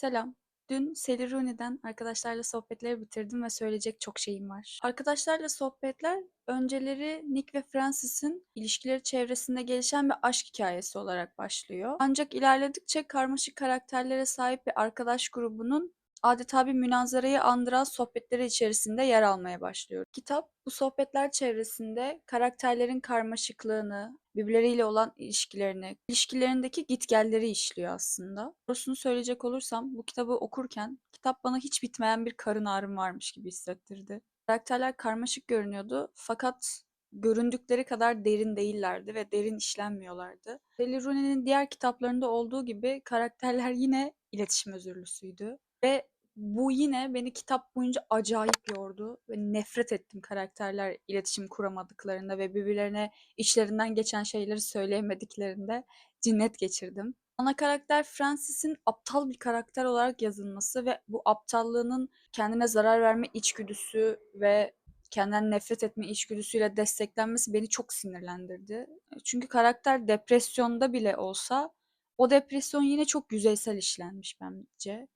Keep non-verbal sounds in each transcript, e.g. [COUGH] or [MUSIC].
Selam. Dün Sally Rooney'den arkadaşlarla sohbetleri bitirdim ve söyleyecek çok şeyim var. Arkadaşlarla sohbetler önceleri Nick ve Francis'in ilişkileri çevresinde gelişen bir aşk hikayesi olarak başlıyor. Ancak ilerledikçe karmaşık karakterlere sahip bir arkadaş grubunun adeta bir münazarayı andıran sohbetleri içerisinde yer almaya başlıyor. Kitap bu sohbetler çevresinde karakterlerin karmaşıklığını, birbirleriyle olan ilişkilerini, ilişkilerindeki gitgelleri işliyor aslında. Doğrusunu söyleyecek olursam bu kitabı okurken kitap bana hiç bitmeyen bir karın ağrım varmış gibi hissettirdi. Karakterler karmaşık görünüyordu fakat göründükleri kadar derin değillerdi ve derin işlenmiyorlardı. Sally Rooney'nin diğer kitaplarında olduğu gibi karakterler yine iletişim özürlüsüydü ve bu yine beni kitap boyunca acayip yordu ve nefret ettim karakterler iletişim kuramadıklarında ve birbirlerine içlerinden geçen şeyleri söyleyemediklerinde cinnet geçirdim. Ana karakter Francis'in aptal bir karakter olarak yazılması ve bu aptallığının kendine zarar verme içgüdüsü ve kendinden nefret etme içgüdüsüyle desteklenmesi beni çok sinirlendirdi. Çünkü karakter depresyonda bile olsa o depresyon yine çok yüzeysel işlenmiş bence.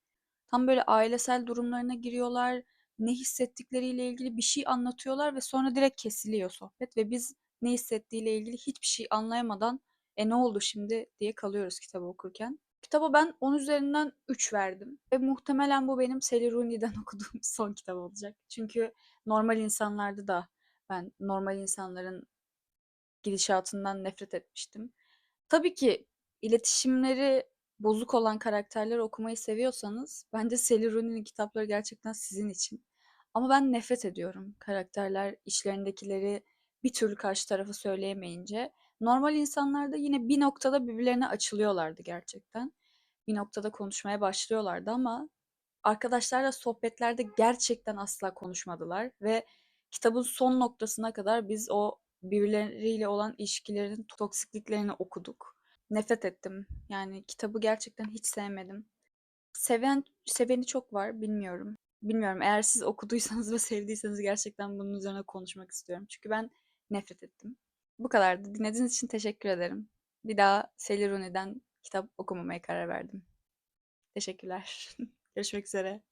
Tam böyle ailesel durumlarına giriyorlar, ne hissettikleriyle ilgili bir şey anlatıyorlar ve sonra direkt kesiliyor sohbet ve biz ne hissettiğiyle ilgili hiçbir şey anlayamadan e ne oldu şimdi diye kalıyoruz kitabı okurken. Kitaba ben 10 üzerinden 3 verdim ve muhtemelen bu benim Sally Rooney'den [LAUGHS] okuduğum son kitap olacak. Çünkü normal insanlarda da ben normal insanların gidişatından nefret etmiştim. Tabii ki iletişimleri bozuk olan karakterleri okumayı seviyorsanız bence Sally Rooney'nin kitapları gerçekten sizin için. Ama ben nefret ediyorum karakterler içlerindekileri bir türlü karşı tarafa söyleyemeyince. Normal insanlar da yine bir noktada birbirlerine açılıyorlardı gerçekten. Bir noktada konuşmaya başlıyorlardı ama arkadaşlarla sohbetlerde gerçekten asla konuşmadılar ve kitabın son noktasına kadar biz o birbirleriyle olan ilişkilerin toksikliklerini okuduk. Nefret ettim. Yani kitabı gerçekten hiç sevmedim. Seven seveni çok var, bilmiyorum. Bilmiyorum eğer siz okuduysanız [LAUGHS] ve sevdiyseniz gerçekten bunun üzerine konuşmak istiyorum. Çünkü ben nefret ettim. Bu kadardı. Dinlediğiniz için teşekkür ederim. Bir daha Rooney'den kitap okumamaya karar verdim. Teşekkürler. [LAUGHS] Görüşmek üzere.